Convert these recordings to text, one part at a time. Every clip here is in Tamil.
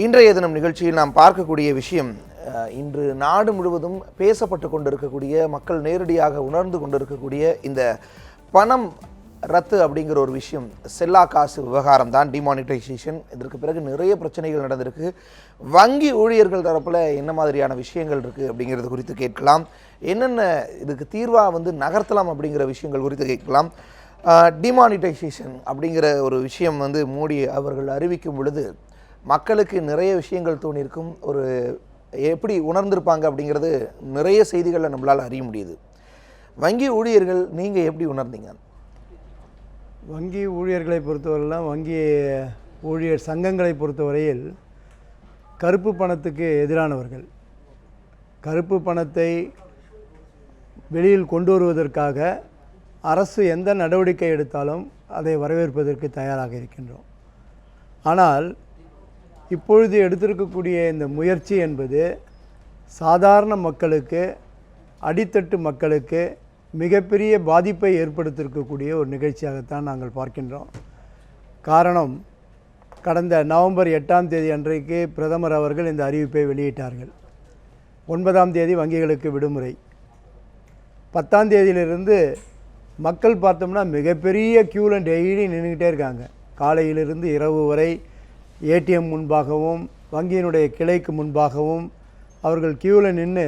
இன்றைய தினம் நிகழ்ச்சியில் நாம் பார்க்கக்கூடிய விஷயம் இன்று நாடு முழுவதும் பேசப்பட்டு கொண்டிருக்கக்கூடிய மக்கள் நேரடியாக உணர்ந்து கொண்டிருக்கக்கூடிய இந்த பணம் ரத்து அப்படிங்கிற ஒரு விஷயம் செல்லா காசு விவகாரம் தான் டிமானிட்டைசேஷன் இதற்கு பிறகு நிறைய பிரச்சனைகள் நடந்திருக்கு. வங்கி ஊழியர்கள் தரப்பில் என்ன மாதிரியான விஷயங்கள் இருக்குது அப்படிங்கிறது குறித்து கேட்கலாம். என்னென்ன இதுக்கு தீர்வாக வந்து நகர்த்தலாம் அப்படிங்கிற விஷயங்கள் குறித்து கேட்கலாம். டிமானிட்டைசேஷன் அப்படிங்கிற ஒரு விஷயம் வந்து மோடி அவர்கள் அறிவிக்கும் பொழுது மக்களுக்கு நிறைய விஷயங்கள் தோணியிருக்கும். ஒரு எப்படி உணர்ந்திருப்பாங்க அப்படிங்கிறது நிறைய செய்திகளில் நம்மளால் அறிய முடியுது. வங்கி ஊழியர்கள் நீங்கள் எப்படி உணர்ந்தீங்க? வங்கி ஊழியர்களை பொறுத்தவரையிலாம் வங்கி ஊழியர் சங்கங்களை பொறுத்தவரையில் கருப்பு பணத்துக்கு எதிரானவர்கள். கருப்பு பணத்தை வெளியில் கொண்டு வருவதற்காக அரசு எந்த நடவடிக்கை எடுத்தாலும் அதை வரவேற்பதற்கு தயாராக இருக்கின்றோம். ஆனால் இப்பொழுது எடுத்திருக்கக்கூடிய இந்த முயற்சி என்பது சாதாரண மக்களுக்கு அடித்தட்டு மக்களுக்கு மிகப்பெரிய பாதிப்பை ஏற்படுத்தியிருக்கக்கூடிய ஒரு நிகழ்ச்சியாகத்தான் நாங்கள் பார்க்கின்றோம். காரணம் கடந்த நவம்பர் எட்டாம் தேதி அன்றைக்கு பிரதமர் அவர்கள் இந்த அறிவிப்பை வெளியிட்டார்கள். ஒன்பதாம் தேதி வங்கிகளுக்கு விடுமுறை. பத்தாம் தேதியிலிருந்து மக்கள் பார்த்தோம்னா மிகப்பெரிய க்யூவில் டெய்லி நின்றுக்கிட்டே இருக்காங்க. காலையிலிருந்து இரவு வரை ஏடிஎம் முன்பாகவும் வங்கியினுடைய கிளைக்கு முன்பாகவும் அவர்கள் க்யூவில் நின்று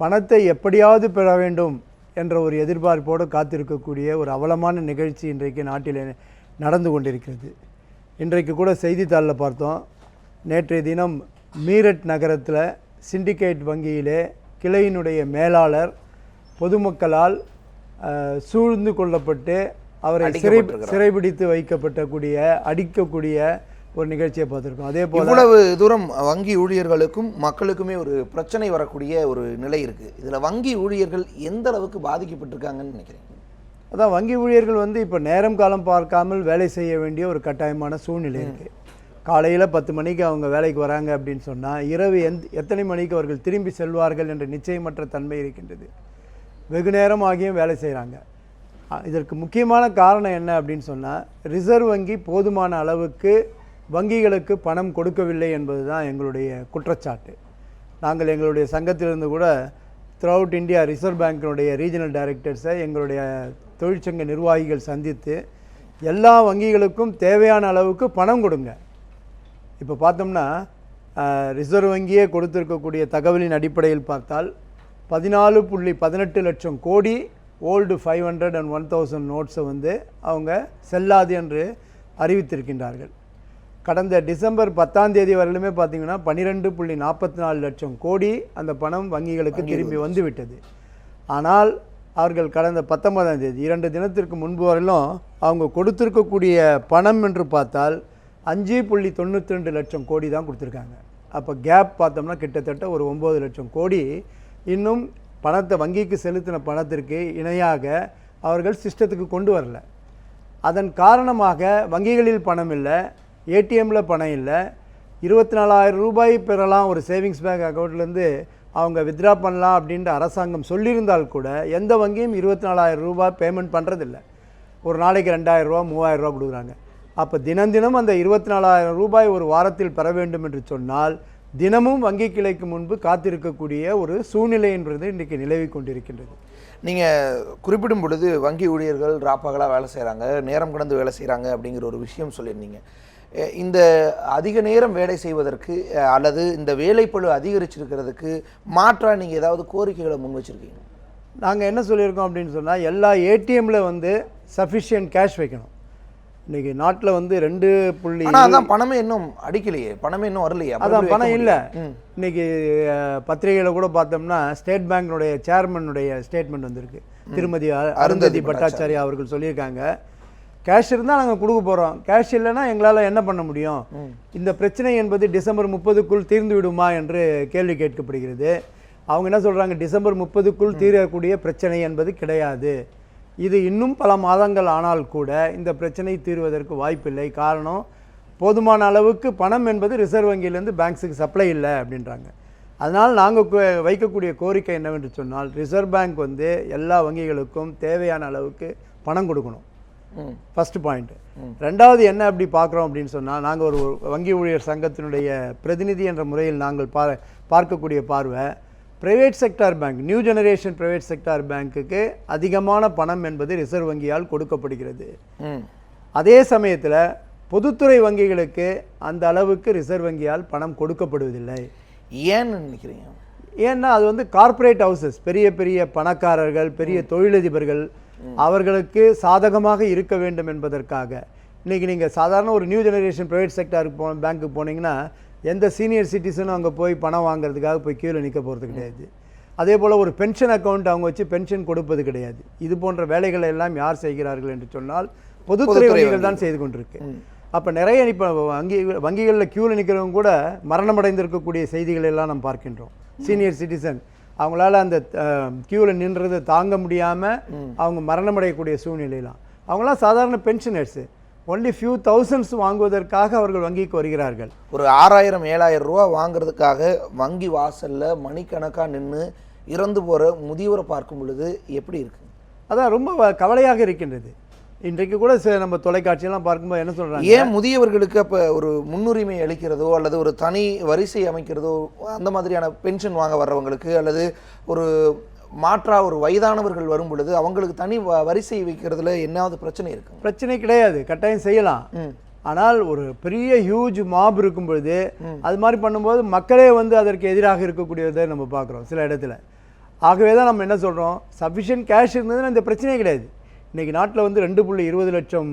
பணத்தை எப்படியாவது பெற வேண்டும் என்ற ஒரு எதிர்பார்ப்போடு காத்திருக்கக்கூடிய ஒரு அவலமான நிகழ்ச்சி இன்றைக்கு நாட்டில் நடந்து கொண்டிருக்கிறது இன்றைக்கு கூட செய்தித்தாளில் பார்த்தோம் நேற்றைய தினம் மீரட் நகரத்தில் சிண்டிகேட் வங்கியிலே கிளையினுடைய மேலாளர் பொதுமக்களால் சூழ்ந்து கொள்ளப்பட்டு அவரை சிறை. சிறைபிடித்து வைக்கப்பட்டக்கூடிய அடிக்கக்கூடிய ஒரு நிகழ்ச்சியை பார்த்துருக்கோம். அதே போல் இவ்வளவு தூரம் வங்கி ஊழியர்களுக்கும் மக்களுக்குமே ஒரு பிரச்சனை வரக்கூடிய ஒரு நிலை இருக்குது இதில் வங்கி ஊழியர்கள் எந்த அளவுக்கு பாதிக்கப்பட்டிருக்காங்கன்னு நினைக்கிறேன் அதான் வங்கி ஊழியர்கள் வந்து இப்போ நேரம் காலம் பார்க்காமல் வேலை செய்ய வேண்டிய ஒரு கட்டாயமான சூழ்நிலை இருக்குது காலையில் பத்து மணிக்கு அவங்க வேலைக்கு வராங்க அப்படின்னு சொன்னால் இரவு எந்த எத்தனை மணிக்கு அவர்கள் திரும்பி செல்வார்கள் என்ற நிச்சயமற்ற தன்மை இருக்கின்றது. வெகு நேரம் ஆகியும் வேலை செய்கிறாங்க இதற்கு முக்கியமான காரணம் என்ன அப்படின்னு சொன்னால் ரிசர்வ் வங்கி போதுமான அளவுக்கு வங்கிகளுக்கு பணம் கொடுக்கவில்லை என்பது தான் எங்களுடைய குற்றச்சாட்டு. நாங்கள் எங்களுடைய சங்கத்திலிருந்து கூட த்ரூஅவுட் இந்தியா ரிசர்வ் பேங்கினுடைய ரீஜனல் டைரக்டர்ஸை எங்களுடைய தொழிற்சங்க நிர்வாகிகள் சந்தித்து எல்லா வங்கிகளுக்கும் தேவையான அளவுக்கு பணம் கொடுங்க. இப்போ பார்த்தோம்னா ரிசர்வ் வங்கியே கொடுத்துருக்கக்கூடிய தகவலின் அடிப்படையில் பார்த்தால் பதினாலு புள்ளி பதினெட்டு லட்சம் கோடி old five hundred and one thousand நோட்ஸை வந்து அவங்க செல்லாது என்று அறிவித்திருக்கின்றார்கள். கடந்த டிசம்பர் பத்தாம் தேதி வரையிலுமே பார்த்தீங்கன்னா பன்னிரெண்டு புள்ளி நாற்பத்தி நாலு லட்சம் கோடி அந்த பணம் வங்கிகளுக்கு திரும்பி வந்து விட்டது ஆனால் அவர்கள் கடந்த பத்தொன்பதாம் தேதி இரண்டு தினத்திற்கு முன்பு வரையிலும் அவங்க கொடுத்திருக்கக்கூடிய பணம் என்று பார்த்தால் அஞ்சு புள்ளி தொண்ணூற்றி ரெண்டு லட்சம் கோடி தான் கொடுத்துருக்காங்க. அப்போ கேப் பார்த்தோம்னா கிட்டத்தட்ட ஒரு ஒம்பது லட்சம் கோடி. இன்னும் பணத்தை வங்கிக்கு செலுத்தின பணத்திற்கு இணையாக அவர்கள் சிஸ்டத்துக்கு கொண்டு வரல. அதன் காரணமாக வங்கிகளில் பணம் இல்லை. ஏடிஎம்மில் பணம் இல்லை. இருபத்தி நாலாயிரம் ரூபாய் பெறலாம் ஒரு சேவிங்ஸ் பேங்க் அக்கௌண்ட்லேருந்து அவங்க வித்ட்ரா பண்ணலாம் அப்படின்ட்டு அரசாங்கம் சொல்லியிருந்தால் கூட எந்த வங்கியும் இருபத்தி நாலாயிரம் ரூபாய் பேமெண்ட் பண்ணுறதில்ல ஒரு நாளைக்கு ரெண்டாயிரம் ரூபா மூவாயிரம் ரூபா கொடுக்குறாங்க. அப்போ தினம் தினம் அந்த இருபத்தி நாலாயிரம் ரூபாய் ஒரு வாரத்தில் பெற வேண்டும் என்று சொன்னால் தினமும் வங்கி கிளைக்கு முன்பு காத்திருக்கக்கூடிய ஒரு சூழ்நிலை என்பது இன்றைக்கு நிலவி கொண்டிருக்கின்றது. நீங்கள் குறிப்பிடும் பொழுது வங்கி ஊழியர்கள் ராப்பகலாக வேலை செய்கிறாங்க நேரம் கடந்து வேலை செய்கிறாங்க அப்படிங்கிற ஒரு விஷயம் சொல்லியிருந்தீங்க. இந்த அதிக நேரம் வேலை செய்வதற்கு அல்லது இந்த வேலைப்பளு அதிகரிச்சிருக்கிறதுக்கு மாற்றா நீங்கள் ஏதாவது கோரிக்கைகளை முன் வச்சிருக்கீங்க? நாங்கள் என்ன சொல்லியிருக்கோம் அப்படின்னு சொன்னால் எல்லா ஏடிஎம்மில் வந்து சஃபிஷியன்ட் கேஷ் வைக்கணும். இன்றைக்கி நாட்டில் வந்து ரெண்டு புள்ளி அதான் பணமே இன்னும் அடிக்கலையே. பணமே இன்னும் வரலையே. அதான் பணம் இல்லை. அஹ், பத்திரிகையில கூட பார்த்தோம்னா ஸ்டேட் பேங்க்னுடைய சேர்மனுடைய ஸ்டேட்மெண்ட் வந்திருக்கு. திருமதி அருந்ததி பட்டாச்சாரியா அவர்கள் சொல்லியிருக்காங்க. கேஷ் இருந்தால் நாங்கள் கொடுக்க போகிறோம் கேஷ் இல்லைன்னா எங்களால் என்ன பண்ண முடியும்? இந்த பிரச்சனை என்பது டிசம்பர் முப்பதுக்குள் தீர்ந்து விடுமா என்று கேள்வி கேட்கப்படுகிறது. அவங்க என்ன சொல்கிறாங்க டிசம்பர் முப்பதுக்குள் தீரக்கூடிய பிரச்சனை என்பது கிடையாது. இது இன்னும் பல மாதங்கள் ஆனால் கூட இந்த பிரச்சனை தீர்வதற்கு வாய்ப்பில்லை. காரணம் போதுமான அளவுக்கு பணம் என்பது ரிசர்வ் வங்கியிலேருந்து பேங்க்ஸுக்கு சப்ளை இல்லை அப்படின்றாங்க. அதனால் நாங்கள் வைக்கக்கூடிய கோரிக்கை என்னவென்று சொன்னால் ரிசர்வ் பேங்க் வந்து எல்லா வங்கிகளுக்கும் தேவையான அளவுக்கு பணம் கொடுக்கணும். ம். ஃபர்ஸ்ட் பாயிண்ட் ரெண்டாவது என்ன அப்படி பார்க்குறோம் அப்படின்னு சொன்னால் நாங்கள் ஒரு வங்கி ஊழியர் சங்கத்தினுடைய பிரதிநிதி என்ற முறையில் நாங்கள் பா பார்க்கக்கூடிய பார்வை private sector bank new generation private sector பேங்க்குக்கு அதிகமான பணம் என்பது ரிசர்வ் வங்கியால் கொடுக்கப்படுகிறது. அதே சமயத்தில் பொதுத்துறை வங்கிகளுக்கு அந்த அளவுக்கு ரிசர்வ் வங்கியால் பணம் கொடுக்கப்படுவதில்லை. ஏன்னு நினைக்கிறீங்க? ஏன்னா அது வந்து கார்ப்பரேட் ஹவுசஸ் பெரிய பெரிய பணக்காரர்கள் பெரிய தொழிலதிபர்கள் அவர்களுக்கு சாதகமாக இருக்க வேண்டும் என்பதற்காக. இன்னைக்கு நீங்கள் சாதாரண ஒரு நியூ ஜெனரேஷன் ப்ரைவேட் செக்டாருக்கு போ பேங்க்குக்கு போனீங்கன்னா எந்த சீனியர் சிட்டிசனும் அங்கே போய் பணம் வாங்குறதுக்காக போய் கீழே நிற்க போகிறது கிடையாது. அதே போல் ஒரு பென்ஷன் அக்கௌண்ட் அவங்க வச்சு பென்ஷன் கொடுப்பது கிடையாது. இது போன்ற வேலைகளை எல்லாம் யார் செய்கிறார்கள் என்று சொன்னால் பொதுத்துறை பொதுத்துறை வங்கிகள் தான் செய்து கொண்டிருக்கு. அப்போ நிறைய இப்போ வங்கி வங்கிகளில் க்யூவில் நிற்கிறவங்க கூட மரணமடைந்திருக்கக்கூடிய செய்திகளை எல்லாம் நாம் பார்க்கின்றோம். சீனியர் சிட்டிசன் அவங்களால அந்த க்யூவில் நின்றதை தாங்க முடியாமல் அவங்க மரணமடையக்கூடிய சூழ்நிலையெல்லாம். அவங்களாம் சாதாரண பென்ஷனர்ஸு ஒன்லி ஃபியூ தௌசண்ட்ஸ் வாங்குவதற்காக அவர்கள் வங்கிக்கு வருகிறார்கள். ஒரு ஆறாயிரம் ஏழாயிரம் ரூபா வாங்குறதுக்காக வங்கி வாசல்ல மணிக்கணக்காக நின்று இறந்து போற முதியவரை பார்க்கும் பொழுது எப்படி இருக்கு? அதான் ரொம்ப கவலையாக இருக்கின்றது. இன்றைக்கு கூட நம்ம தொலைக்காட்சியெல்லாம் பார்க்கும்போது என்ன சொல்கிறாங்க ஏன் முதியவர்களுக்கு அப்ப ஒரு முன்னுரிமை அளிக்கிறதோ அல்லது ஒரு தனி வரிசை அமைக்கிறதோ அந்த மாதிரியான பென்ஷன் வாங்க வர்றவங்களுக்கு அல்லது ஒரு மாற்றா ஒரு வயதானவர்கள் வரும் பொழுது அவங்களுக்கு தனி வ- வரிசை வைக்கிறதுல என்னாவது பிரச்சனை இருக்கு? பிரச்சனை கிடையாது. கட்டாயம் செய்யலாம். ஆனால் ஒரு பெரிய ஹியூஜ் மாப் இருக்கும் பொழுது அது மாதிரி பண்ணும்போது மக்களே வந்து அதற்கு எதிராக இருக்கக்கூடியதை நம்ம பார்க்குறோம் சில இடத்துல. ஆகவே தான் நம்ம என்ன சொல்கிறோம் சஃபிஷியன்ட் கேஷ் இருந்ததுன்னா இந்த பிரச்சனையே கிடையாது. இன்றைக்கி நாட்டில் வந்து ரெண்டு புள்ளி இருபது லட்சம்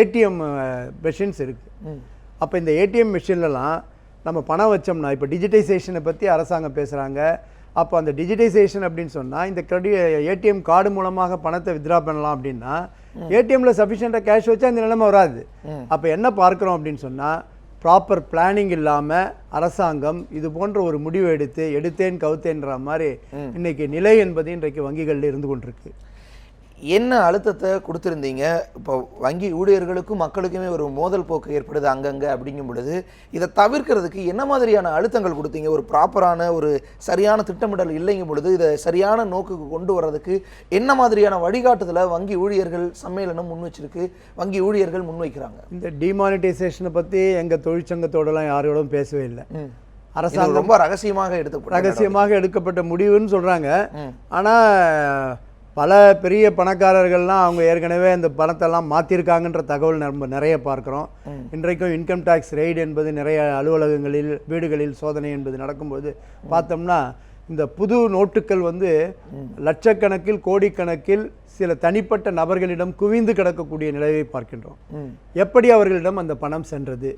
ஏடிஎம் மெஷின்ஸ் இருக்குது அப்போ இந்த ஏடிஎம் மிஷின்லலாம் நம்ம பணம் வச்சோம்னா இப்போ டிஜிட்டைசேஷனை பற்றி அரசாங்கம் பேசுகிறாங்க அப்போ அந்த டிஜிட்டைசேஷன் அப்படின்னு சொன்னால் இந்த கிரெடி ஏடிஎம் கார்டு மூலமாக பணத்தை வித்ரா பண்ணலாம் அப்படின்னா ஏடிஎம்ல சஃபிஷியண்ட்டாக கேஷ் வச்சா இந்த நிலைமை வராது. அப்போ என்ன பார்க்குறோம் அப்படின்னு சொன்னால் ப்ராப்பர் பிளானிங் இல்லாமல் அரசாங்கம் இது போன்ற ஒரு முடிவு எடுத்து எடுத்தேன் கவுத்தேன்ற மாதிரி இன்னைக்கு நிலை என்பது இன்றைக்கு வங்கிகளில் இருந்து கொண்டிருக்கு. என்ன அழுத்தத்தை கொடுத்துருந்தீங்க? இப்போ வங்கி ஊழியர்களுக்கும் மக்களுக்குமே ஒரு மோதல் போக்கு ஏற்படுது அங்கங்க அப்படிங்கும் பொழுது இதை தவிர்க்கிறதுக்கு என்ன மாதிரியான அழுத்தங்கள் கொடுத்தீங்க? ஒரு ப்ராப்பரான ஒரு சரியான திட்டமிடல் இல்லைங்கும் பொழுது இதை சரியான நோக்குக்கு கொண்டு வர்றதுக்கு என்ன மாதிரியான வழிகாட்டுதலை வங்கி ஊழியர்கள் சம்மேளனம் முன் வச்சிருக்கு? வங்கி ஊழியர்கள் முன்வைக்கிறாங்க இந்த டிமானிட்டைசேஷனை பற்றி எங்கள் தொழிற்சங்கத்தோடலாம் யாரோடும் பேசவே இல்லை. அரசாங்கம் ரொம்ப ரகசியமாக எடுத்து ரகசியமாக எடுக்கப்பட்ட முடிவுன்னு சொல்கிறாங்க ஆனால் பல பெரிய பணக்காரர்கள்லாம் அவங்க ஏற்கனவே அந்த பணத்தெல்லாம் மாற்றிருக்காங்கன்ற தகவல் நம்ம நிறைய பார்க்குறோம். இன்றைக்கும் இன்கம் டேக்ஸ் ரெய்டு என்பது நிறைய அலுவலகங்களில் வீடுகளில் சோதனை என்பது நடக்கும்போது பார்த்தோம்னா இந்த புது நோட்டுகள் வந்து லட்சக்கணக்கில் கோடிக்கணக்கில் சில தனிப்பட்ட நபர்களிடம் குவிந்து கிடக்கக்கூடிய நிலையை பார்க்கின்றோம். எப்படி அவர்களிடம் அந்த பணம் சென்றது?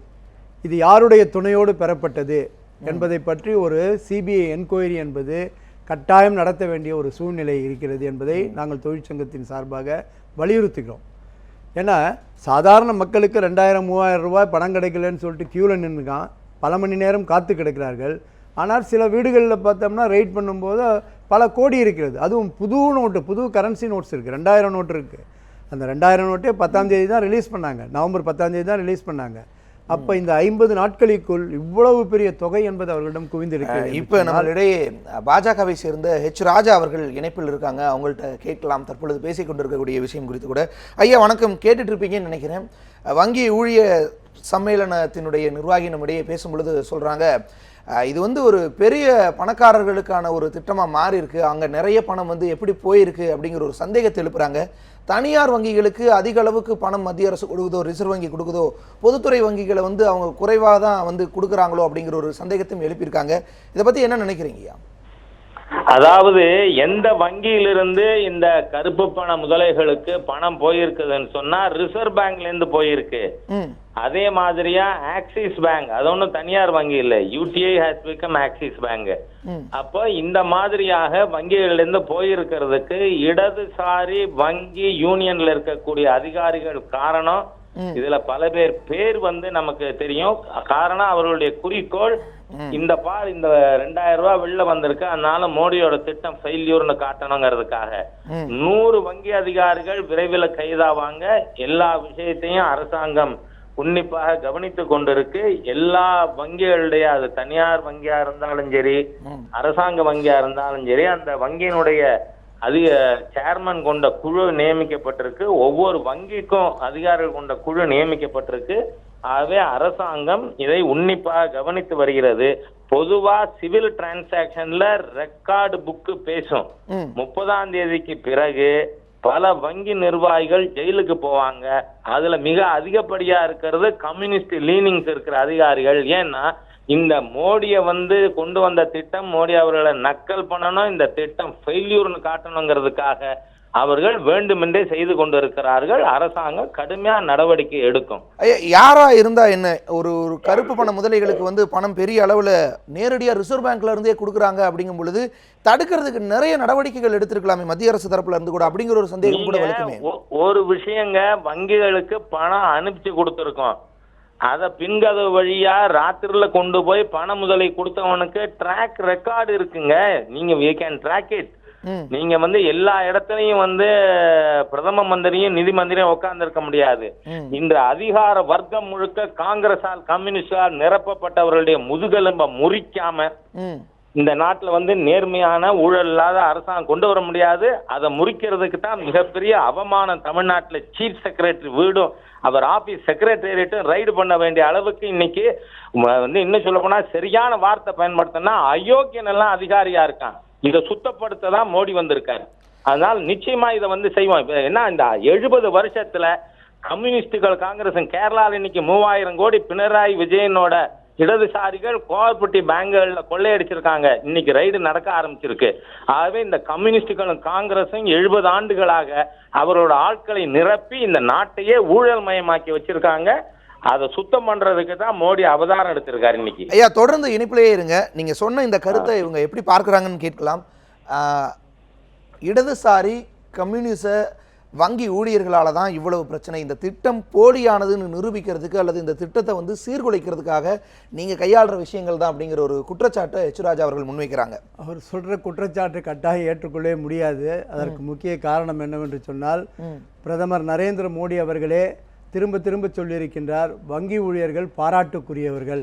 இது யாருடைய துணையோடு பெறப்பட்டது? என்பதை பற்றி ஒரு சிபிஐ என்கொயரி என்பது கட்டாயம் நடத்த வேண்டிய ஒரு சூழ்நிலை இருக்கிறது என்பதை நாங்கள் தொழிற்சங்கத்தின் சார்பாக வலியுறுத்துகிறோம். ஏன்னா சாதாரண மக்களுக்கு ரெண்டாயிரம் மூவாயிரம் ரூபாய் பணம் கிடைக்கலன்னு சொல்லிட்டு க்யூவில் நின்றுக்கான் பல மணி நேரம் காத்து கிடக்கிறார்கள். ஆனால் சில வீடுகளில் பார்த்தோம்னா ரைட் பண்ணும்போது பல கோடி இருக்கிறது. அதுவும் புது நோட்டு புது கரன்சி நோட்ஸ் இருக்குது ரெண்டாயிரம் நோட்டு இருக்குது அந்த ரெண்டாயிரம் நோட்டே பத்தாம் தேதி தான் ரிலீஸ் பண்ணாங்க. நவம்பர் பத்தாம் தேதி தான் ரிலீஸ் பண்ணாங்க. அப்போ இந்த ஐம்பது நாட்களுக்குள் இவ்வளவு பெரிய தொகை என்பது அவர்களிடம் குவிந்திருக்கிறது இப்போ நம்மளிடையே பாஜகவை சேர்ந்த ஹெச் ராஜா அவர்கள் இணைப்பில் இருக்காங்க. அவங்கள்ட்ட கேட்கலாம். தற்பொழுது பேசிக் கொண்டிருக்கக்கூடிய விஷயம் குறித்து கூட. ஐயா வணக்கம். கேட்டுட்டு இருப்பீங்கன்னு நினைக்கிறேன். வங்கி ஊழிய சம்மேளனத்தினுடைய நிர்வாகி நம்மிடையே பேசும் பொழுது சொல்றாங்க இது வந்து ஒரு பெரிய பணக்காரர்களுக்கான ஒரு திட்டமா மாறி இருக்கு அங்க நிறைய பணம் வந்து எப்படி போயிருக்கு அப்படிங்கிற ஒரு சந்தேகத்தை எழுப்புறாங்க. தனியார் வங்கிகளுக்கு அதிக அளவுக்கு பணம் மத்திய அரசு கொடுக்குதோ ரிசர்வ் வங்கி கொடுக்குதோ பொதுத்துறை வங்கிகளை வந்து அவங்க குறைவாக தான் வந்து கொடுக்குறாங்களோ அப்படிங்கிற ஒரு சந்தேகத்தையும் எழுப்பியிருக்காங்க. இதை பற்றி என்ன நினைக்கிறீங்கய்யா அதாவது எந்த வங்கியிலிருந்து இந்த கருப்பு பண முதலைகளுக்கு பணம் போயிருக்குதுன்னு சொன்னா ரிசர்வ் பேங்க்ல இருந்து போயிருக்கு அதே மாதிரியா ஆக்சிஸ் பேங்க் அது ஒன்றும் தனியார் வங்கி இல்ல UTI has become Axis bank. அப்போ இந்த மாதிரியாக வங்கிகள்ல இருந்து போயிருக்கிறதுக்கு இடதுசாரி வங்கி யூனியன்ல இருக்கக்கூடிய அதிகாரிகள் காரணம். இதுல பல பேர் பேர் வந்து நமக்கு தெரியும். காரணம் அவர்களுடைய குறிக்கோள் இந்த பார் இந்த ரெண்டாயிரம் ரூபாய் வெளில வந்திருக்கு அதனால மோடியோட திட்டம் ஃபெயில்யூர்னு காட்டணுங்கிறதுக்காக. நூறு வங்கி அதிகாரிகள் விரைவில் கைதாவாங்க எல்லா விஷயத்தையும் அரசாங்கம் உன்னிப்பாக கவனித்து கொண்டிருக்கு. எல்லா வங்கிகளுடைய அது தனியார் வங்கியா இருந்தாலும் சரி அரசாங்க வங்கியா இருந்தாலும் சரி அந்த வங்கியினுடைய அதிக சேர்மன் கொண்ட குழு நியமிக்கப்பட்டிருக்கு. ஒவ்வொரு வங்கிக்கும் அதிகாரிகள் கொண்ட குழு நியமிக்கப்பட்டிருக்கு. ஆகவே அரசாங்கம் இதை உன்னிப்பாக கவனித்து வருகிறது. பொதுவா சிவில் டிரான்சாக்ஷன்ல ரெக்கார்டு புக்கு பேசும். முப்பதாம் தேதிக்கு பிறகு பல வங்கி நிர்வாகிகள் ஜெயிலுக்கு போவாங்க. அதுல மிக அதிகப்படியா இருக்கிறது கம்யூனிஸ்ட் லீனிங்ஸ் இருக்கிற அதிகாரிகள். ஏன்னா இந்த மோடியை வந்து கொண்டு வந்த திட்டம் மோடி அவர்களை நக்கல் பண்ணணும் இந்த திட்டம் ஃபெயில்யூர்னு காட்டணுங்கிறதுக்காக அவர்கள் வேண்டுமென்றே செய்து கொண்டிருக்கிறார்கள். அரசாங்கம் கடுமையா நடவடிக்கை எடுக்கும். யாரா இருந்தா என்ன? ஒரு ஒரு கருப்பு பண முதலைகளுக்கு வந்து பணம் பெரிய அளவுல நேரடியா ரிசர்வ் பேங்க்ல இருந்தே கொடுக்குறாங்க அப்படிங்கும் பொழுது தடுக்கிறதுக்கு நிறைய நடவடிக்கைகள் எடுத்திருக்கலாமே மத்திய அரசு தரப்புல இருந்து கூட. அப்படிங்கிற ஒரு சந்தேகம் கூட வலுக்குமே? ஒரு விஷயங்க வங்கிகளுக்கு பணம் அனுப்பிச்சு கொடுத்துருக்கோம். அத பின்கதவு வழியா ராத்திரில கொண்டு போய் பண முதலை கொடுத்தவனுக்கு ட்ராக் ரெக்கார்டு இருக்குங்க. நீங்க வி கேன் ட்ராக் இட் நீங்க வந்து எல்லா இடத்துலயும் வந்து பிரதம மந்திரியும் நிதி மந்திரியும் உட்கார்ந்து இருக்க முடியாது. இந்த அதிகார வர்க்கம் முழுக்க காங்கிரஸால் கம்யூனிஸ்டால் நிரப்பப்பட்டவர்களுடைய முதுகெலும்ப முறிக்காம இந்த நாட்டுல வந்து நேர்மையான ஊழல் இல்லாத அரசாங்கம் கொண்டு வர முடியாது. அதை முறிக்கிறதுக்கு தான் மிகப்பெரிய அவமானம் தமிழ்நாட்டுல சீஃப் செக்ரட்டரி வீடும் அவர் ஆபீஸ் செக்ரட்டேரியட்டும் ரைடு பண்ண வேண்டிய அளவுக்கு இன்னைக்கு வந்து இன்னும் சொல்ல போனா சரியான வார்த்தை பயன்படுத்தினா அயோக்கியன் எல்லாம் அதிகாரியா இருக்கான். இதை சுத்தப்படுத்த தான் மோடி வந்திருக்காரு. அதனால் நிச்சயமா இதை வந்து செய்வோம். என்ன இந்த எழுபது வருஷத்துல கம்யூனிஸ்டுகள் காங்கிரஸ் கேரளாவில் இன்னைக்கு மூவாயிரம் கோடி பினராயி விஜயனோட இடதுசாரிகள் கோவப்பட்டி பேங்குகள்ல கொள்ளையடிச்சிருக்காங்க. இன்னைக்கு ரைடு நடக்க ஆரம்பிச்சிருக்கு. ஆகவே இந்த கம்யூனிஸ்டுகளும் காங்கிரஸும் எழுபது ஆண்டுகளாக அவரோட ஆட்களை நிரப்பி இந்த நாட்டையே ஊழல் மயமாக்கி வச்சிருக்காங்க. அதை சுத்தம் பண்றதுக்கு தான் மோடி அவதாரம் எடுத்திருக்காரு இன்னைக்கு. ஐயா தொடர்ந்து இணைப்பிலேயே இருங்க. நீங்க சொன்ன இந்த கருத்தை இவங்க எப்படி பார்க்கறாங்கன்னு கேட்கலாம். இடதுசாரி கம்யூனிச வங்கி ஊழியர்களால தான் இவ்வளவு பிரச்சனை. இந்த திட்டம் போலியானதுன்னு நிரூபிக்கிறதுக்கு அல்லது இந்த திட்டத்தை வந்து சீர்குலைக்கிறதுக்காக நீங்க கையாளுற விஷயங்கள் தான் அப்படிங்கிற ஒரு குற்றச்சாட்டை எச்ராஜா அவர்கள் முன்வைக்கிறாங்க. அவர் சொல்ற குற்றச்சாட்டு கட்டாயம் ஏற்றுக்கொள்ளவே முடியாது. அதற்கு முக்கிய காரணம் என்னவென்று சொன்னால் பிரதமர் நரேந்திர மோடி அவர்களே திரும்ப திரும்ப சொல்லியிருக்கின்றார் வங்கி ஊழியர்கள் பாராட்டுக்குரியவர்கள்.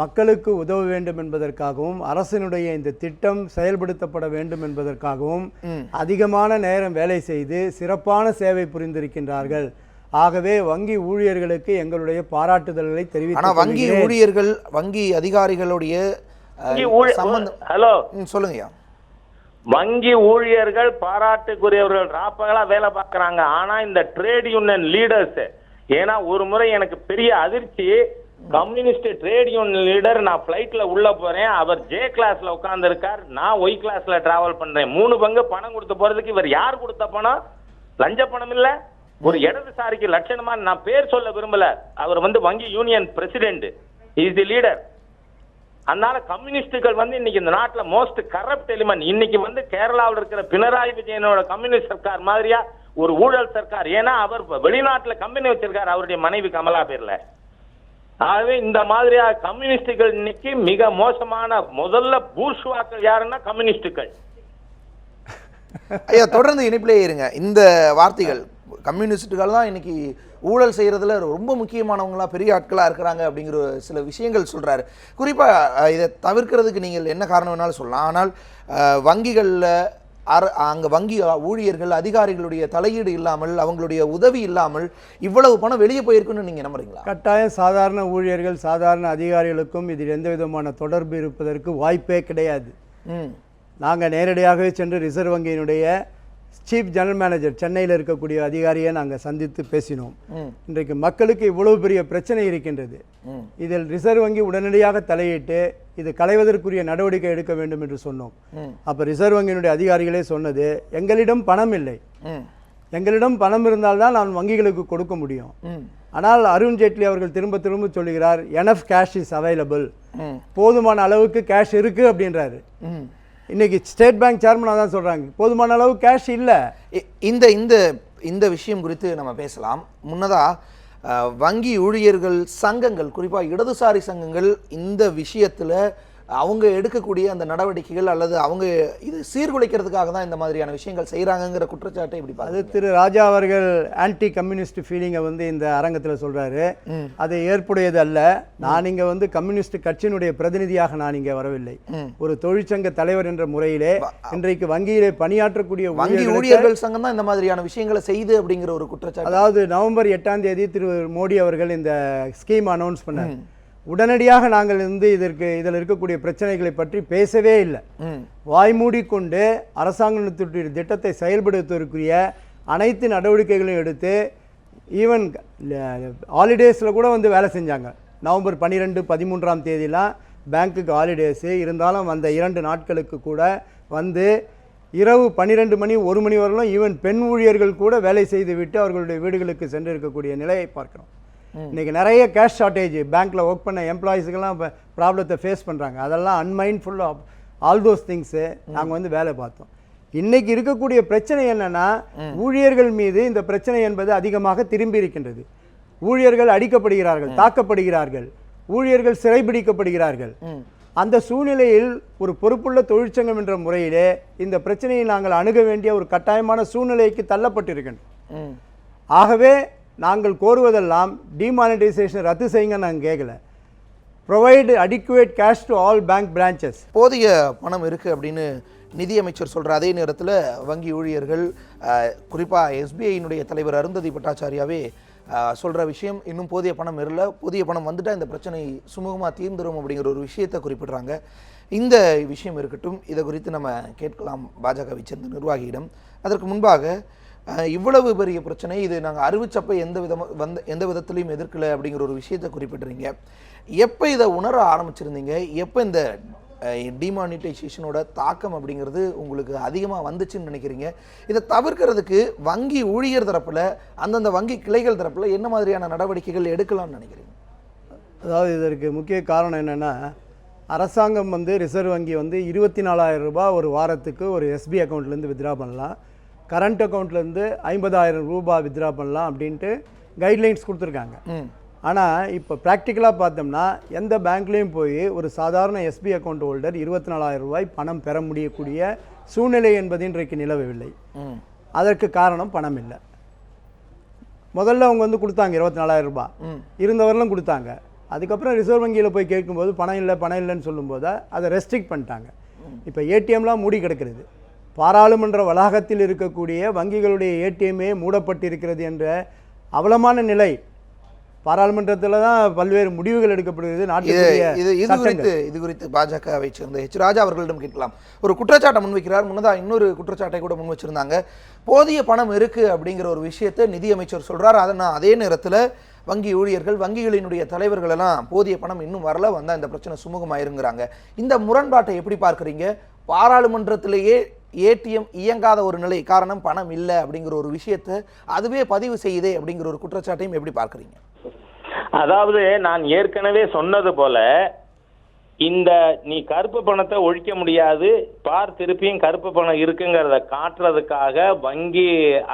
மக்களுக்கு உதவ வேண்டும் என்பதற்காகவும் அரசினுடைய இந்த திட்டம் செயல்படுத்தப்பட வேண்டும் என்பதற்காகவும். அதிகமான நேரம் வேலை செய்து சிறப்பான சேவை புரிந்திருக்கின்றார்கள். ஆகவே வங்கி ஊழியர்களுக்கு எங்களுடைய பாராட்டுதல்களை ஆனா தெரிவித்துக் வங்கி. ஊழியர்கள் வங்கி அதிகாரிகளுடைய ஹலோ. ம், சொல்லுங்கய்யா. வங்கி ஊழியர்கள் பாராட்டுக்குரியவர்கள் ராப்பகலா வேலை பார்க்கறாங்க. ஆனா இந்த ட்ரேட் யூனியன் லீடர்ஸ் ஏன்னா ஒரு முறை எனக்கு பெரிய அதிர்ச்சி. கம்யூனிஸ்ட் ட்ரேட் யூனியன் லீடர் நான் ஃப்ளைட்டில் உள்ள போறேன். அவர் ஜே கிளாஸ்ல உட்காந்துருக்கார் நான் ஒய் கிளாஸ்ல டிராவல் பண்றேன். மூணு பங்கு பணம் கொடுத்து போறதுக்கு இவர் யார் கொடுத்த பணம்? லஞ்ச பணம் இல்ல. ஒரு இடதுசாரிக்கு லட்சணமா நான் பேர் சொல்ல விரும்பல. அவர் வந்து வங்கி union president is the leader அதனால கம்யூனிஸ்டுகள் வந்து இன்னைக்கு இந்த நாட்டில் மோஸ்ட் கரப்ட் எலிமெண்ட் இன்னைக்கு வந்து கேரளாவில் இருக்கிற பினராயி விஜயனோட கம்யூனிஸ்ட் சர்க்கார் மாதிரியா ஒரு ஊழல் சர்க்கார். ஏன்னா அவர் வெளிநாட்டில் கம்பெனி வச்சிருக்காரு அவருடைய மனைவி கமலா பேர்ல. ஆகவே இந்த மாதிரியா கம்யூனிஸ்டுகள் இன்னைக்கு மிக மோசமான முதல்ல பூர்ஷுவாக்கள் யாருன்னா கம்யூனிஸ்டுகள். ஐயா தொடர்ந்து இணைப்பிலே இருங்க. இந்த வார்த்தைகள் கம்யூனிஸ்டுகள் தான் இன்னைக்கு ஊழல் செய்யறதுல ரொம்ப முக்கியமானவங்களா பெரிய ஆட்களா இருக்கிறாங்க அப்படிங்கிற சில விஷயங்கள் சொல்றாரு. குறிப்பா அஹ், இதை தவிர்க்கிறதுக்கு நீங்கள் என்ன காரணம் வேணாலும் சொல்லலாம். ஆனால் வங்கிகள்ல அர அங்க வங்கி ஊழியர்கள் அதிகாரிகளுடைய தலையீடு இல்லாமல் அவங்களுடைய உதவி இல்லாமல் இவ்வளவு பணம் வெளியே போயிருக்குன்னு நீங்க நம்புறீங்களா? கட்டாயம் சாதாரண ஊழியர்கள் சாதாரண அதிகாரிகளுக்கும் இதில் எந்த விதமான தொடர்பு இருப்பதற்கு வாய்ப்பே கிடையாது. நாங்கள் நேரடியாகவே சென்று ரிசர்வ் வங்கியினுடைய சீஃப் ஜெனரல் மேனேஜர் சென்னையில் இருக்கக்கூடிய அதிகாரியை நாங்கள் சந்தித்து பேசினோம். இன்றைக்கு மக்களுக்கு இவ்வளவு பெரிய பிரச்சனை இருக்கின்றது. இதில் ரிசர்வ் வங்கி உடனடியாக தலையிட்டு இது களைவதற்குரிய நடவடிக்கை எடுக்க வேண்டும் என்று சொன்னோம். அப்போ ரிசர்வ் வங்கியினுடைய அதிகாரிகளே சொன்னது எங்களிடம் பணம் இல்லை. எங்களிடம் பணம் இருந்தால்தான் நான் வங்கிகளுக்கு கொடுக்க முடியும். ஆனால் அருண் ஜேட்லி அவர்கள் திரும்ப திரும்ப சொல்லுகிறார் எனஃப் கேஷ் இஸ் அவைலபிள் போதுமான அளவுக்கு கேஷ் இருக்கு அப்படின்றாரு. ம் இன்னைக்கு ஸ்டேட் பேங்க் சேர்மனாக தான் சொல்கிறாங்க போதுமான அளவு கேஷ் இல்லை. இந்த இந்த இந்த விஷயம் குறித்து நம்ம பேசலாம். முன்னதாக வங்கி ஊழியர்கள் சங்கங்கள் குறிப்பாக இடதுசாரி சங்கங்கள் இந்த விஷயத்தில் அவங்க எடுக்கக்கூடிய அந்த நடவடிக்கைகள் அல்லது அவங்க இது சீர்குலைக்கிறதுக்காக தான் இந்த மாதிரியான விஷயங்கள் செய்கிறாங்கங்கிற குற்றச்சாட்டை இப்படி அது திரு ராஜா அவர்கள் ஆன்டி கம்யூனிஸ்ட் ஃபீலிங்கை வந்து இந்த அரங்கத்தில் சொல்றாரு. அது ஏற்புடையது அல்ல. நான் இங்க வந்து கம்யூனிஸ்ட் கட்சியினுடைய பிரதிநிதியாக நான் இங்கே வரவில்லை. ஒரு தொழிற்சங்க தலைவர் என்ற முறையிலே இன்றைக்கு வங்கியிலே பணியாற்றக்கூடிய வங்கி ஊழியர்கள் சங்கம் தான் இந்த மாதிரியான விஷயங்களை செய்து அப்படிங்கிற ஒரு குற்றச்சாட்டு. அதாவது நவம்பர் எட்டாம் தேதி திரு மோடி அவர்கள் இந்த ஸ்கீம் அனௌன்ஸ் பண்ணார். உடனடியாக நாங்கள் வந்து இதற்கு இதில் இருக்கக்கூடிய பிரச்சனைகளை பற்றி பேசவே இல்லை. ம். வாய் மூடிக்கொண்டு அரசாங்கத்தினுடைய திட்டத்தை செயல்படுத்துவதற்குரிய அனைத்து நடவடிக்கைகளையும் எடுத்து ஈவன் ஹாலிடேஸில் கூட வந்து வேலை செஞ்சாங்க. நவம்பர் பன்னிரெண்டு பதிமூன்றாம் தேதிலாம் பேங்க்குக்கு ஹாலிடேஸு இருந்தாலும் அந்த இரண்டு நாட்களுக்கு கூட வந்து இரவு பன்னிரெண்டு மணி ஒரு மணி வரலும் ஈவன் பெண் ஊழியர்கள் கூட வேலை செய்துவிட்டு அவர்களுடைய வீடுகளுக்கு சென்று இருக்கக்கூடிய நிலையை பார்க்கிறோம். இன்னைக்கு நிறைய கேஷ் ஷார்ட்டேஜ் பேங்க்ல ஒர்க் பண்ண எம்ப்ளாயிஸுக்கெல்லாம் ப்ராப்ளத்தை ஃபேஸ் பண்றாங்க. அதெல்லாம் unmindful of all those things நாங்கள் வந்து வேலை பார்த்தோம். இன்னைக்கு இருக்கக்கூடிய பிரச்சனை என்னன்னா ஊழியர்கள் மீது இந்த பிரச்சனை என்பது அதிகமாக திரும்பி இருக்கின்றது. ஊழியர்கள் அடிக்கப்படுகிறார்கள் தாக்கப்படுகிறார்கள். ஊழியர்கள் சிறைபிடிக்கப்படுகிறார்கள். அந்த சூழ்நிலையில் ஒரு பொறுப்புள்ள தொழிற்சங்கம் என்ற முறையிலே இந்த பிரச்சனையை நாங்கள் அணுக வேண்டிய ஒரு கட்டாயமான சூழ்நிலைக்கு தள்ளப்பட்டிருக்கின்றோம். ஆகவே நாங்கள் கோருவதெல்லாம் டிமானிட்டைசேஷன் ரத்து செய்யுங்க நாங்கள் கேட்கல provide adequate cash to all bank branches போதிய பணம் இருக்குது அப்படின்னு நிதியமைச்சர் சொல்கிற அதே நேரத்தில் வங்கி ஊழியர்கள் குறிப்பாக எஸ்பிஐயினுடைய தலைவர் அருந்ததி பட்டாச்சாரியாவே சொல்கிற விஷயம் இன்னும் போதிய பணம் இல்லை புதிய பணம் வந்துட்டால் இந்த பிரச்சனை சுமூகமாக தீர்ந்துரும் அப்படிங்கிற ஒரு விஷயத்தை குறிப்பிட்றாங்க. இந்த விஷயம் இருக்கட்டும். இதை குறித்து நம்ம கேட்கலாம் பாஜகவை சேர்ந்த நிர்வாகியிடம். அதற்கு முன்பாக இவ்வளவு பெரிய பிரச்சனை இது நாங்கள் அறிவிச்சப்ப எந்த விதமாக வந்த எந்த விதத்துலையும் எதிர்க்கலை அப்படிங்கிற ஒரு விஷயத்தை குறிப்பிடுறீங்க எப்போ இதை உணர ஆரம்பிச்சிருந்தீங்க? எப்போ இந்த டிமானிட்டைசேஷனோட தாக்கம் அப்படிங்கிறது உங்களுக்கு அதிகமாக வந்துச்சுன்னு நினைக்கிறீங்க? இதை தவிர்க்கிறதுக்கு வங்கி ஊழியர் தரப்பில் அந்தந்த வங்கி கிளைகள் தரப்பில் என்ன மாதிரியான நடவடிக்கைகள் எடுக்கலாம்னு நினைக்கிறீங்க? அதாவது இதற்கு முக்கிய காரணம் என்னென்னா அரசாங்கம் வந்து ரிசர்வ் வங்கி வந்து இருபத்தி நாலாயிரம் ரூபாய் ஒரு வாரத்துக்கு ஒரு எஸ்பி அக்கௌண்ட்லேருந்து வித்ட்ரா பண்ணலாம். கரண்ட் அக்கௌண்ட்லேருந்து ஐம்பதாயிரம் ரூபாய் வித்ட்ரா பண்ணலாம் அப்படின்ட்டு கைட்லைன்ஸ் கொடுத்துருக்காங்க. ஆனால் இப்போ ப்ராக்டிக்கலாக பார்த்தோம்னா எந்த பேங்க்லேயும் போய் ஒரு சாதாரண எஸ்பி அக்கௌண்ட் ஹோல்டர் இருபத்தி நாலாயிரம் ரூபாய் பணம் பெற முடியக்கூடிய சூழ்நிலை என்பது இன்றைக்கு நிலவவில்லை அதற்கு காரணம் பணம் இல்லை. முதல்ல அவங்க வந்து கொடுத்தாங்க இருபத்தி நாலாயிரம் ரூபாய் இருந்தவரெல்லாம் கொடுத்தாங்க. அதுக்கப்புறம் ரிசர்வ் வங்கியில் போய் கேட்கும்போது பணம் இல்லை பணம் இல்லைன்னு சொல்லும்போது அதை ரெஸ்ட்ரிக்ட் பண்ணிட்டாங்க. இப்போ ஏடிஎம்லாம் மூடி கிடக்கிறது. பாராளுமன்ற வளாகத்தில் இருக்கக்கூடிய வங்கிகளுடைய ஏடிஎம்மே மூடப்பட்டிருக்கிறது என்ற அவலமான நிலை பாராளுமன்றத்தில் தான் பல்வேறு முடிவுகள் எடுக்கப்படுகிறது. நாட்டுடைய இது இது. குறித்து இது குறித்து பாஜகவை சேர்ந்த ஹெச் ராஜா அவர்களிடம் கேட்கலாம். ஒரு குற்றச்சாட்டை முன்வைக்கிறார். முன்னதா இன்னொரு குற்றச்சாட்டை கூட முன் வச்சிருந்தாங்க. போதிய பணம் இருக்கு அப்படிங்கிற ஒரு விஷயத்தை நிதியமைச்சர் சொல்றார். அதை நான் அதே நேரத்தில் வங்கி ஊழியர்கள் வங்கிகளினுடைய தலைவர்கள் எல்லாம் போதிய பணம் இன்னும் வரல. வந்தா இந்த பிரச்சனை சுமூகமாயிருங்கிறாங்க. இந்த முரண்பாட்டை எப்படி பார்க்கறீங்க? பாராளுமன்றத்திலேயே ஏடிஎம் இயங்காத ஒரு நிலை காரணம் பணம் இல்லை அப்படிங்கிற ஒரு விஷயத்தை அதுவே பதிவு செய்யுதே அப்படிங்கிற ஒரு குற்றச்சாட்டையும் எப்படி பார்க்குறீங்க? அதாவது நான் ஏற்கனவே சொன்னது போல இந்த நீ கருப்பு பணத்தை ஒழிக்க முடியாது பார் திருப்பியும் கருப்பு பணம் இருக்குங்கிறத காட்டுறதுக்காக வங்கி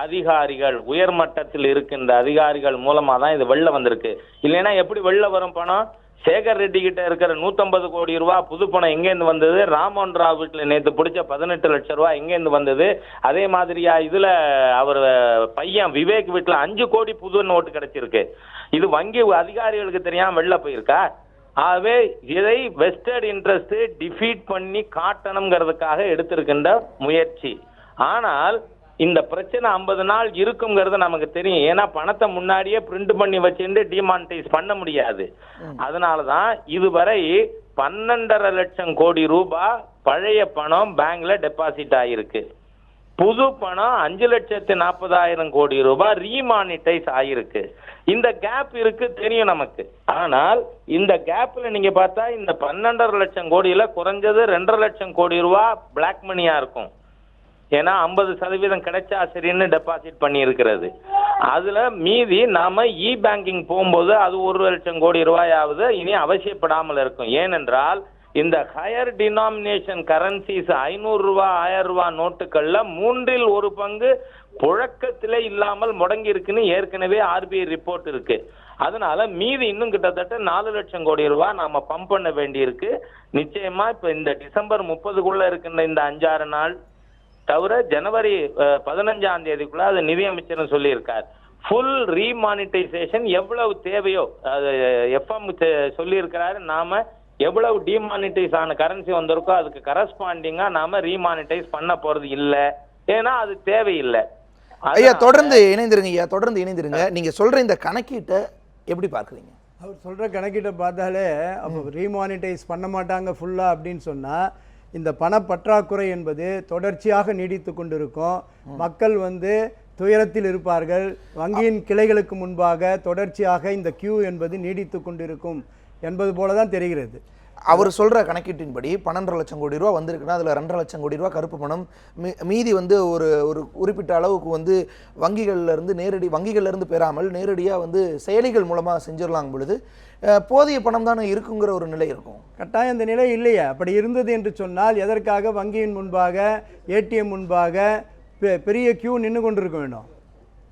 அதிகாரிகள் உயர்மட்டத்தில் இருக்கின்ற அதிகாரிகள் மூலமாக தான் இது வெளில வந்திருக்கு. இல்லைன்னா எப்படி வெளில வரும் பணம்? சேகர் ரெட்டி கிட்ட இருக்கிற 150 கோடி ரூபா புது பணம் எங்கேருந்து வந்தது? ராமோன் ராவ் வீட்டில் நேற்று பிடிச்ச பதினெட்டு லட்சம் ரூபா எங்கேருந்து வந்தது? அதே மாதிரியா இதுல அவர் பையன் விவேக் வீட்டில் அஞ்சு கோடி புது நோட்டு கிடைச்சிருக்கு. இது வங்கி அதிகாரிகளுக்கு தெரியாம வெளில போயிருக்கா? ஆகவே இதை வெஸ்டர்ட் இன்ட்ரெஸ்ட் டிஃபீட் பண்ணி காட்டணுங்கிறதுக்காக எடுத்திருக்கின்ற முயற்சி. ஆனால் இந்த பிரச்சனை ஐம்பது நாள் இருக்குங்கிறது நமக்கு தெரியும். ஏன்னா பணத்தை முன்னாடியே பிரிண்ட் பண்ணி வச்சுட்டு டிமானிட்டைஸ் பண்ண முடியாது. அதனால தான் இதுவரை பன்னெண்டரை லட்சம் கோடி ரூபாய் பழைய பணம் பேங்க்ல டெபாசிட் ஆகிருக்கு புது பணம் அஞ்சு லட்சத்து நாற்பதாயிரம் கோடி ரூபாய் ரீமானிட்டைஸ் ஆயிருக்கு. இந்த கேப் இருக்கு தெரியும் நமக்கு. ஆனால் இந்த கேப்ல நீங்க பார்த்தா இந்த பன்னெண்டரை லட்சம் கோடியில குறைஞ்சது ரெண்டரை லட்சம் கோடி ரூபாய் பிளாக் மணியா இருக்கும். ஏன்னா ஐம்பது சதவீதம் கிடைச்சா சரின்னு டெபாசிட் பண்ணியிருக்கிறது. அதில் மீதி நாம் இ பேங்கிங் போகும்போது அது ஒரு லட்சம் கோடி ரூபாயாவது இனி அவசியப்படாமல் இருக்கும். ஏனென்றால் இந்த ஹையர் டினாமினேஷன் கரன்சிஸ் ஐநூறுரூவா ஆயிரம் ரூபா நோட்டுகளில் மூன்றில் ஒரு பங்கு புழக்கத்திலே இல்லாமல் முடங்கி இருக்குன்னு ஏற்கனவே ஆர்பிஐ ரிப்போர்ட் இருக்கு. அதனால மீதி இன்னும் கிட்டத்தட்ட நாலு லட்சம் கோடி ரூபாய் நாம பம்ப் பண்ண வேண்டியிருக்கு. நிச்சயமா இப்போ இந்த டிசம்பர் முப்பதுக்குள்ள இருக்கின்ற இந்த அஞ்சாறு நாள் தவிர ஜனவரி பதினஞ்சாம் தேதிக்குள்ள அது நிதியமைச்சரும் சொல்லியிருக்கார். ஃபுல் ரீமானிட்டைசேஷன் எவ்வளவு தேவையோ அது எஃப்எம் சொல்லியிருக்கிறாரு. நாம எவ்வளவு டிமானிட்டைஸ் ஆன கரன்சி வந்திருக்கோ அதுக்கு கரஸ்பாண்டிங்கா நாம ரீமானிட்டைஸ் பண்ண போறது இல்ல. ஏன்னா அது தேவையில்லை. ஐயா தொடர்ந்து இணைந்திருங்க ஐயா தொடர்ந்து இணைந்திருங்க. நீங்க சொல்ற இந்த கணக்கீட்டை எப்படி பார்க்குறீங்க? அவர் சொல்கிற கணக்கீட்டை பார்த்தாலே அப்போ ரீமானிட்டைஸ் பண்ண மாட்டாங்க ஃபுல்லாக அப்படின்னு சொன்னால் இந்த பணப்பற்றாக்குறை என்பது தொடர்ச்சியாக நீடித்து கொண்டிருக்கும். மக்கள் வந்து துயரத்தில் இருப்பார்கள். வங்கியின் கிளைகளுக்கு முன்பாக தொடர்ச்சியாக இந்த கியூ என்பது நீடித்து கொண்டிருக்கும் என்பது போல தான் தெரிகிறது. அவர் சொல்ற கணக்கீட்டின்படி பன்னெண்டரை லட்சம் கோடி ரூபா வந்திருக்குன்னா அதுல ரெண்டரை லட்சம் கோடி ரூபா கருப்பு பணம் மீ- மீதி வந்து ஒரு ஒரு குறிப்பிட்ட அளவுக்கு வந்து வங்கிகள்ல இருந்து நேரடி வங்கிகள்ல இருந்து பெறாமல் நேரடியா வந்து செயலிகள் மூலமா செஞ்சிடலாம் பொழுது போதிய பணம் தானே இருக்குங்கிற ஒரு நிலை இருக்கும். கட்டாயம் இந்த நிலை இல்லையே. அப்படி இருந்தது என்று சொன்னால் எதற்காக வங்கியின் முன்பாக ஏடிஎம் முன்பாக பெ- பெரிய கியூ நின்று கொண்டிருக்க வேண்டும்?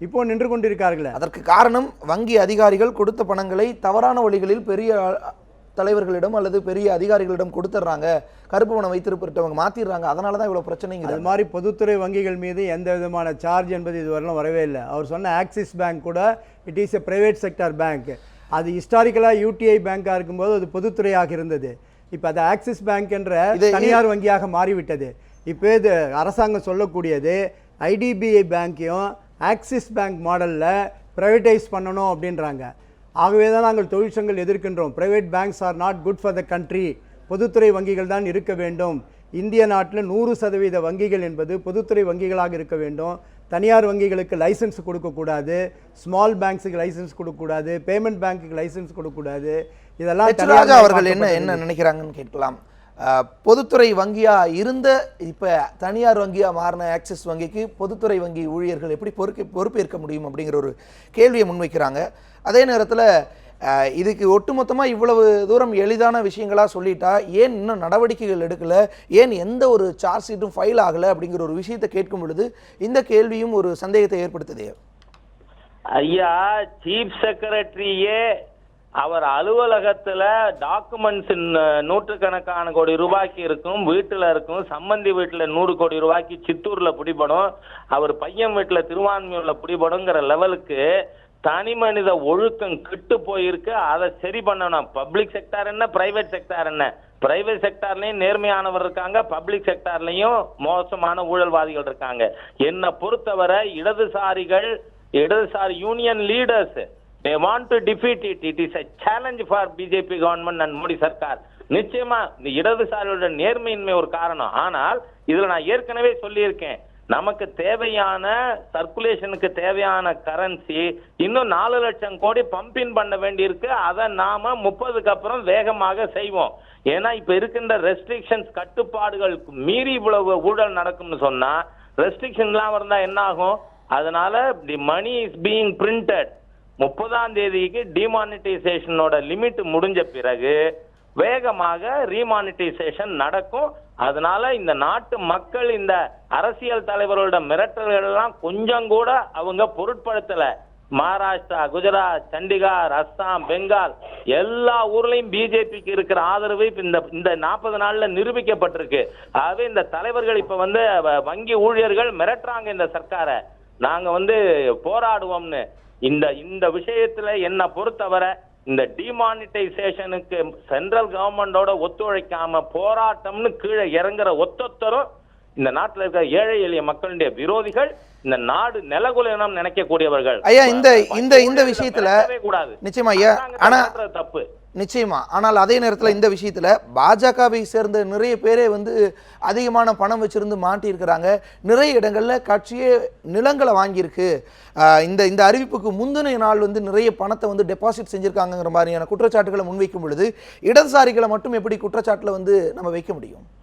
இப்போ நின்று கொண்டிருக்கார்களே. அதற்கு காரணம் வங்கி அதிகாரிகள் கொடுத்த பணங்களை தவறான வழிகளில் பெரிய தலைவர்களிடம் அல்லது பெரிய அதிகாரிகளிடம் கொடுத்துட்றாங்க. கருப்பு பணம் வைத்திருப்பவங்க மாத்திடுறாங்க. அதனால தான் இவ்வளவு அது பிரச்சனைங்கிறது மாதிரி பொதுத்துறை வங்கிகள் மீது எந்த விதமான சார்ஜ் என்பது இதுவரையிலும் வரவே இல்லை. அவர் சொன்ன ஆக்சிஸ் பேங்க் கூட it is a private sector bank அது ஹிஸ்டாரிக்கலாக யூடிஐ பேங்காக இருக்கும்போது அது பொதுத்துறையாக இருந்தது. இப்போ அது ஆக்சிஸ் பேங்க் என்ற தனியார் வங்கியாக மாறிவிட்டது. இப்போ இது அரசாங்கம் சொல்லக்கூடியது ஐடிபிஐ பேங்க்கையும் ஆக்சிஸ் பேங்க் மாடலில் ப்ரைவேட்டைஸ் பண்ணணும் அப்படின்றாங்க. ஆகவே தான் நாங்கள் தொழிற்சங்கள் எதிர்க்கின்றோம். Private banks are not good for the country பொதுத்துறை வங்கிகள் தான் இருக்க வேண்டும். இந்திய நாட்டில் நூறு சதவீத வங்கிகள் என்பது பொதுத்துறை வங்கிகளாக இருக்க வேண்டும். தனியார் வங்கிகளுக்கு லைசன்ஸ் கொடுக்கக்கூடாது. ஸ்மால் பேங்க்ஸுக்கு லைசன்ஸ் கொடுக்கக்கூடாது. பேமெண்ட் பேங்க்குக்கு லைசன்ஸ் கொடுக்கக்கூடாது. இதெல்லாம் அவர்கள் என்ன. என்ன நினைக்கிறாங்கன்னு கேட்கலாம். பொதுத்துறை வங்கியாக இருந்த இப்போ தனியார் வங்கியாக மாறின ஆக்சிஸ் வங்கிக்கு பொதுத்துறை வங்கி ஊழியர்கள் எப்படி பொறுக்க பொறுப்பேற்க முடியும் அப்படிங்கிற ஒரு கேள்வியை முன்வைக்கிறாங்க. அதே நேரத்தில் இதுக்கு ஒட்டுமொத்தமாக இவ்வளவு தூரம் எளிதான விஷயங்களாக சொல்லிட்டா ஏன் இன்னும் நடவடிக்கைகள் எடுக்கலை ஏன் எந்த ஒரு சார்ஜ் ஷீட்டும் ஃபைல் ஆகலை அப்படிங்கிற ஒரு விஷயத்தை கேட்கும் பொழுது இந்த கேள்வியும் ஒரு சந்தேகத்தை ஏற்படுத்துதே. ஐயா சீஃப் செக்ரட்டரியே அவர் அலுவலகத்துல டாக்குமெண்ட்ஸ் நூற்றுக்கணக்கான கோடி ரூபாய்க்கு இருக்கும் வீட்டுல இருக்கும் சம்பந்தி வீட்டுல நூறு கோடி ரூபாய்க்கு சித்தூர்ல பிடிபடும் அவர் பையன் வீட்டுல திருவான்மையூர்ல பிடிபடுங்கிற லெவலுக்கு தனி மனித ஒழுக்கம் கெட்டு போயிருக்கு. அதை சரி பண்ணணும். பப்ளிக் செக்டார் என்ன? பிரைவேட் செக்டார் என்ன? பிரைவேட் செக்டார்லயும் நேர்மையானவர் இருக்காங்க. பப்ளிக் செக்டார்லயும் மோசமான ஊழல்வாதிகள் இருக்காங்க. என்னை பொறுத்தவரை இடதுசாரிகள் இடதுசாரி union leaders they want to defeat it it is a challenge for BJP government and Modi Sarkar நிச்சயமா இந்த இடதுசாரியோட நேர்மையின்மை ஒரு காரணம். ஆனால் இதுல நான் ஏற்கனவே சொல்லியிருக்கேன். நமக்கு தேவையான சர்க்குலேஷனுக்கு தேவையான கரன்சி இன்னும் நாலு லட்சம் கோடி பம்பின் பண்ண வேண்டியிருக்கு. அதை நாம முப்பதுக்கு அப்புறம் வேகமாக செய்வோம். ஏன்னா இப்ப இருக்கின்ற ரெஸ்ட்ரிக்ஷன்ஸ் கட்டுப்பாடுகள் மீறி இவ்வளவு ஊழல் நடக்கும்னு சொன்னா ரெஸ்ட்ரிக்ஷன் இல்லாம இருந்தா என்ன ஆகும் அதனால the money is being printed முப்பதாம் தேதிக்கு டிமானிட்டைசேஷனோட லிமிட் முடிஞ்ச பிறகு வேகமாக ரீமானிட்டைசேஷன் நடக்கும். அதனால இந்த நாட்டு மக்கள் இந்த அரசியல் தலைவர்களோட மிரட்டல்கள் எல்லாம் கொஞ்சம் கூட அவங்க பொருட்படுத்தல. மகாராஷ்டிரா குஜராத் சண்டிகார் அஸ்ஸாம் பெங்கால் எல்லா ஊர்லயும் பிஜேபிக்கு இருக்கிற ஆதரவு இப்ப இந்த இந்த நாற்பது நாள்ல நிரூபிக்கப்பட்டிருக்கு. ஆகவே இந்த தலைவர்கள் இப்ப வந்து வ- வங்கி ஊழியர்கள் மிரட்டுறாங்க இந்த சர்க்காரை. நாங்க வந்து போராடுவோம்னு. இந்த இந்த விஷயத்துல என்ன பொறுத்தவரை இந்த டிமானிட்டைசேஷனுக்கு சென்ட்ரல் கவர்மெண்டோட ஒத்துழைக்காம போராட்டம்னு கீழே இறங்குற ஒத்தொத்தரும் இந்த நாட்டுல இருக்கிற ஏழை எளிய மக்களுடைய விரோதிகள் இந்த நாடு நிலகுலனம் நினைக்கக்கூடியவர்கள். ஐயா, இந்த- இந்த- இந்த விஷயத்துல கூடாது. நிச்சயமா ஐயா, ஆனா- தப்பு. நிச்சயமா. ஆனால் அதே நேரத்தில் இந்த விஷயத்துல பாஜகவை சேர்ந்த நிறைய பேரே வந்து அதிகமான பணம் வச்சிருந்து மாட்டியிருக்கிறாங்க. நிறைய இடங்கள்ல கட்சியே நிலங்களை வாங்கியிருக்கு. இந்த இந்த அறிவிப்புக்கு முந்தின நாள் வந்து நிறைய பணத்தை வந்து டெபாசிட் செஞ்சிருக்காங்கங்கிற மாதிரியான குற்றச்சாட்டுகளை முன்வைக்கும் பொழுது இடதுசாரிகளை மட்டும் எப்படி குற்றச்சாட்டுல வந்து நம்ம வைக்க முடியும்?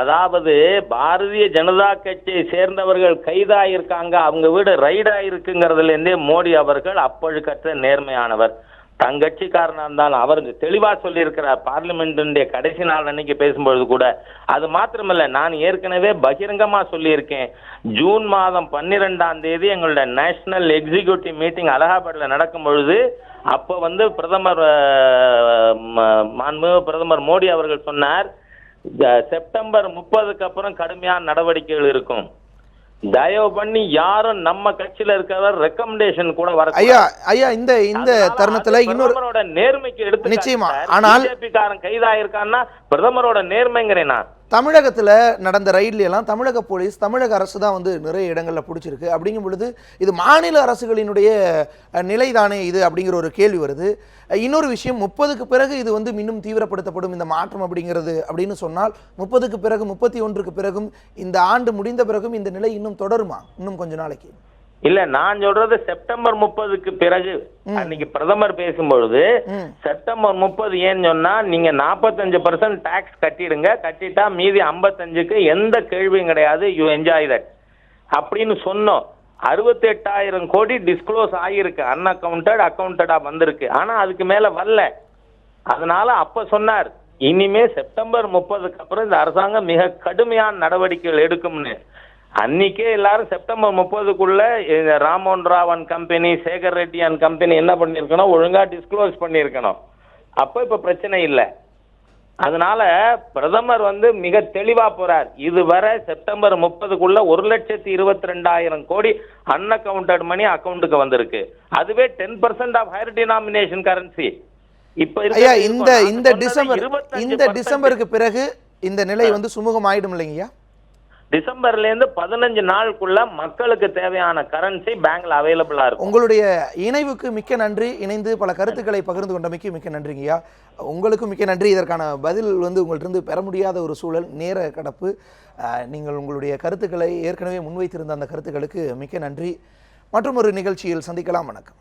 அதாவது பாரதிய ஜனதா கட்சியை சேர்ந்தவர்கள் கைதாயிருக்காங்க. அவங்க வீடு ரைடாயிருக்குங்கிறதுலேருந்தே மோடி அவர்கள் அப்பழுக்கற்ற நேர்மையானவர். தங்கட்சிக்காரனா இருந்தாலும் அவருங்க தெளிவாக சொல்லியிருக்கிறார். பார்லிமெண்ட்டுடைய கடைசி நாள் அன்னைக்கு பேசும்பொழுது கூட. அது மாத்திரமல்ல நான் ஏற்கனவே பகிரங்கமாக சொல்லியிருக்கேன். ஜூன் மாதம் பன்னிரெண்டாம் தேதி எங்களோட நேஷனல் எக்ஸிகியூட்டிவ் மீட்டிங் அலகாபாத்ல நடக்கும் பொழுது அப்போ வந்து பிரதமர் மாண்பு பிரதமர் மோடி அவர்கள் சொன்னார் செப்டம்பர் முப்பதுக்கு அப்புறம் கடுமையான நடவடிக்கைகள் இருக்கும். தயவு பண்ணி யாரும் நம்ம கட்சியில இருக்கிறவர் ரெக்கமெண்டேஷன் கூட வர ஐயா ஐயா இந்த இந்த தருணத்துல இன்னொரு நேர்மைக்கு எடுத்து நிச்சயமா. ஆனால்- பிஜேபி காரன் கைதாயிருக்கான்னா பிரதமரோட நேர்மைங்கிறேன் நான். தமிழகத்தில் நடந்த ரைட்ல எல்லாம் தமிழக போலீஸ் தமிழக அரசு தான் வந்து நிறைய இடங்களில் பிடிச்சிருக்கு. அப்படிங்கும் பொழுது இது மாநில அரசுகளினுடைய நிலை நிலைதானே இது அப்படிங்கிற ஒரு கேள்வி வருது. இன்னொரு விஷயம் முப்பதுக்கு பிறகு இது வந்து இன்னும் தீவிரப்படுத்தப்படும் இந்த மாற்றம் அப்படிங்கிறது அப்படின்னு சொன்னால் முப்பதுக்கு பிறகு முப்பத்தி ஒன்றுக்கு பிறகும் இந்த ஆண்டு முடிந்த பிறகும் இந்த நிலை இன்னும் தொடருமா? இன்னும் கொஞ்ச நாளைக்கு. இல்ல நான் சொல்றது செப்டம்பர் முப்பதுக்கு பிறகு. அன்னைக்கு பிரதமர் பேசும்பொழுது. செப்டம்பர் முப்பது ஏன்னு சொன்னா நீங்க நாற்பத்தஞ்சு பர்சன்ட் டாக்ஸ் கட்டிடுங்க. கட்டிட்டா மீதி ஐம்பத்தஞ்சுக்கு எந்த கேள்வியும் கிடையாது. யூ என்ஜாய் தட் அப்படின்னு சொன்னோம். அறுபத்தி எட்டாயிரம் கோடி டிஸ்க்ளோஸ் ஆகியிருக்கு. அன்அக்கவுண்டட் அக்கவுண்டடா வந்திருக்கு. ஆனா அதுக்கு மேல வரல. அதனால அப்ப சொன்னார் இனிமே செப்டம்பர் முப்பதுக்கு அப்புறம் இந்த அரசாங்கம் மிக கடுமையான நடவடிக்கைகள் எடுக்கும்னு. அன்னைக்கே எல்லாரும் செப்டம்பர் முப்பதுக்குள்ள இந்த ராமோன் Raavan company Sekhar Reddy and company என்ன பண்ணியிருக்கணும்? ஒழுங்கா டிஸ்க்ளோஸ் பண்ணியிருக்கணும். அப்ப இப்ப பிரச்சனை இல்லை. அதனால பிரதமர் வந்து மிக தெளிவா போறார். இதுவரை செப்டம்பர் முப்பதுக்குள்ள ஒரு லட்சத்தி இருபத்தி ரெண்டாயிரம் கோடி அன்அக்கவுண்டட் மணி அக்கவுண்ட்டுக்கு வந்திருக்கு. அதுவே ten percent of higher denomination currency இப்ப இந்த இந்த டிசம்பர் 25% இந்த டிசம்பருக்கு பிறகு இந்த நிலை வந்து சுமூகம் ஆயிடும் இல்லைங்கய்யா? டிசம்பர்ல இருந்து பதினஞ்சு நாளுக்குள்ள மக்களுக்கு தேவையான கரன்சி பேங்க்ல அவைலபிளா இருக்கும். உங்களுடைய இணைவுக்கு மிக்க நன்றி. இணைந்து பல கருத்துக்களை பகிர்ந்து கொண்டமைக்கு மிக்க நன்றிங்கய்யா உங்களுக்கும் மிக்க நன்றி. இதற்கான பதில் வந்து உங்கள்கிட்ட பெற முடியாத ஒரு சூழல் நேர கடப்பு. நீங்கள் உங்களுடைய கருத்துக்களை ஏற்கனவே முன்வைத்திருந்த அந்த கருத்துக்களுக்கு மிக்க நன்றி. மற்றும் ஒரு நிகழ்ச்சியில் சந்திக்கலாம். வணக்கம்.